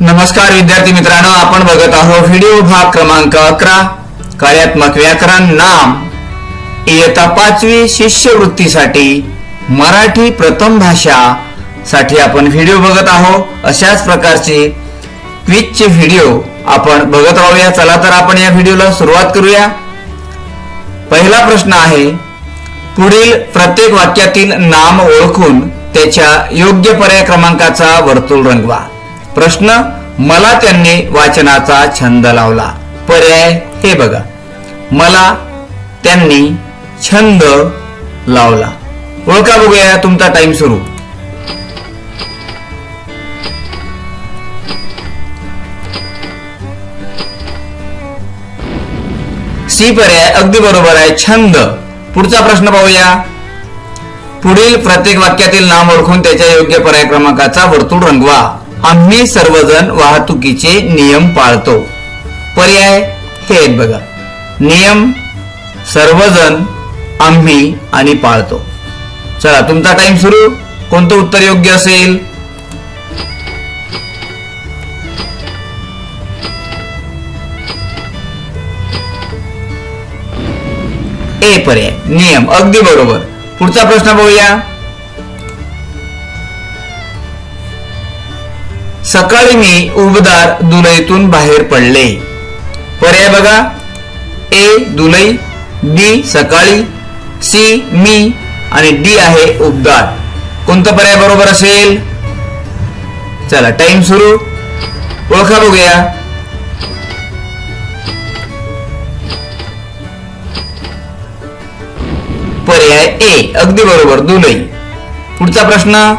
नमस्कार विद्यार्थी मित्रांनो आपण बघत आहोत व्हिडिओ भाग क्रमांक अकरा कार्यात्मक व्याकरण नाम. इयत्ता पाचवी शिष्यवृत्तीसाठी मराठी प्रथम भाषा साठी आपण व्हिडिओ बघत आहोत. अशाच प्रकारचे क्विजचे व्हिडिओ आपण बघत राहूया. चला तर आपण या व्हिडिओला सुरुवात करूया. पहिला प्रश्न आहे पुढील प्रत्येक वाक्यातील नाम ओळखून त्याच्या योग्य पर्याय क्रमांकाचा वर्तुळ रंगवा. प्रश्न मला त्यांनी वाचनाचा छंद लावला. पर्याय हे बघा. मला त्यांनी छंद लावला. ओळखा बघूया तुमचा टाइम सुरू. सी पर्याय अगदी बरोबर आहे छंद. पुढचा प्रश्न पाहूया. पुढील प्रत्येक वाक्यातील नाम ओळखून त्याच्या योग्य पर्याय क्रमांकाचा वर्तुळ रंगवा. आम्ही सर्वजण वाहतुकीचे नियम पाळतो. पर्याय हे आहेत बघा. नियम सर्वजण आम्ही आणि पाळतो. चला तुमचा टाइम सुरू. कोणतं उत्तर योग्य असेल? ए पर्याय नियम. अगदी बरोबर. पुढचा प्रश्न बघूया. सकाळी मी उबदार दुलईतून बाहेर पडले. पर्याय बघा. ए दुलई बी सकाळी सी मी आणि डी आहे उबदार. कोणता पर्याय बरोबर असेल? चला टाइम सुरू. ओळखा बघूया. पर्याय ए अगदी बरोबर दुलई. पुढचा प्रश्न.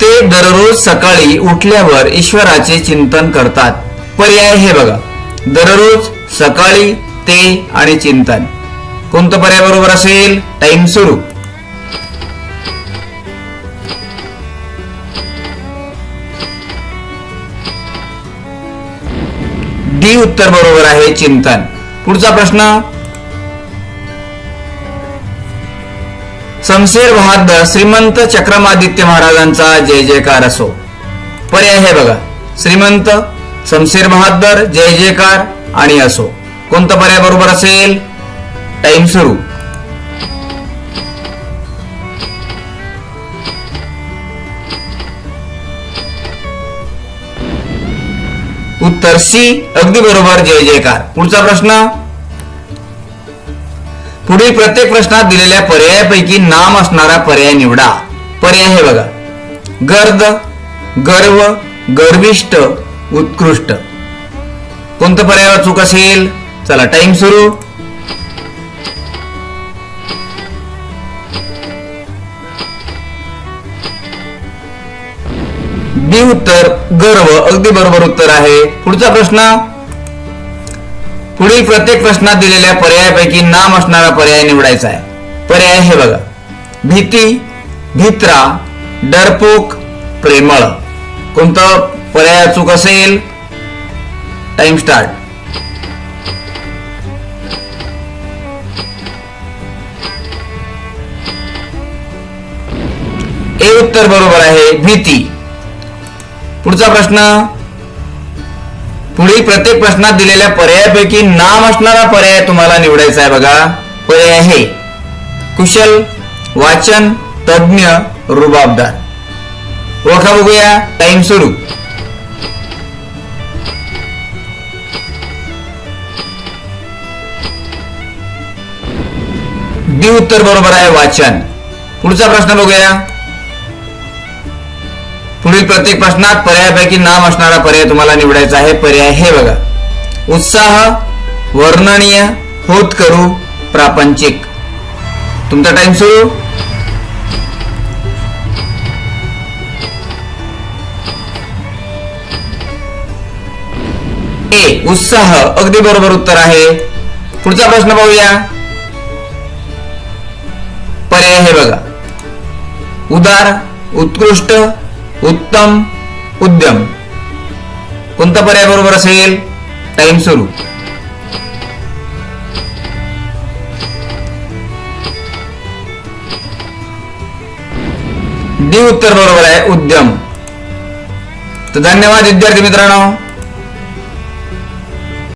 ते दररोज सकाळी उठल्यावर ईश्वराचे चिंतन करतात. पर्याय हे बघा. दररोज सकाळी ते आणि चिंतन. कोणतं पर्याय बरोबर असेल? टाइम सुरू. डी उत्तर बरोबर आहे चिंतन. पुढचा प्रश्न शमशेर बहादर श्रीमंत चक्रमादित्य महाराजांचा जय जयकार असो. पर्याय हे बघा. श्रीमंत शमशेर बहादर जय जयकार आणि असो. कोणतं पर्याय बरोबर असेल? टाइम सुरू. उत्तर सी अगदी बरोबर जय जयकार. पुढचा प्रश्न. पुढील प्रत्येक प्रश्नात दिलेल्या पर्यायापैकी नाम असणारा पर्याय निवडा. पर्याय हे बघा. गर्द गर्व गर्विष्ट उत्कृष्ट. कोणतं पर्याय चूक असेल? चला टाइम सुरू. बी उत्तर गर्व. अगदी बरोबर उत्तर आहे. पुढचा प्रश्न? पुढील प्रत्येक प्रश्नात दिलेल्या पर्यायापैकी नाम असणारा पर्याय निवडायचा आहे. पर्याय हे बघा. भीती भित्रा डरपोक प्रेमळ. कोणतं पर्याय चूक असेल? टाइम स्टार्ट ए उत्तर बरोबर आहे भीती. पुढचा प्रश्न पुढील प्रत्येक प्रश्नात दिलेल्या पर्यायापैकी नाम असणारा पर्याय तुम्हाला निवडायचा आहे बघा. पर्याय हे कुशल वाचन तज्ञ रुबाबदार. ओळखा बघूया. टाइम सुरू. डी उत्तर बरोबर आहे वाचन. पुढचा प्रश्न बघूया. पुढील प्रत्येक प्रश्नात पर्यायापैकी नाम असणारा पर्याय तुम्हाला निवडायचा आहे. पर्याय हे बघा. उत्साह वर्णनीय होत करू प्रापंचिक. तुमचा टाइम सुरू. ए उत्साह. अगदी बरोबर उत्तर आहे. पुढचा प्रश्न पाहूया. पर्याय हे बघा. उदार उत्कृष्ट उत्तम उद्यम. कोणता पर्याय बरोबर असेल? टाइम सुरू. डी उत्तर बरोबर आहे उद्यम. तर धन्यवाद विद्यार्थी मित्रांनो.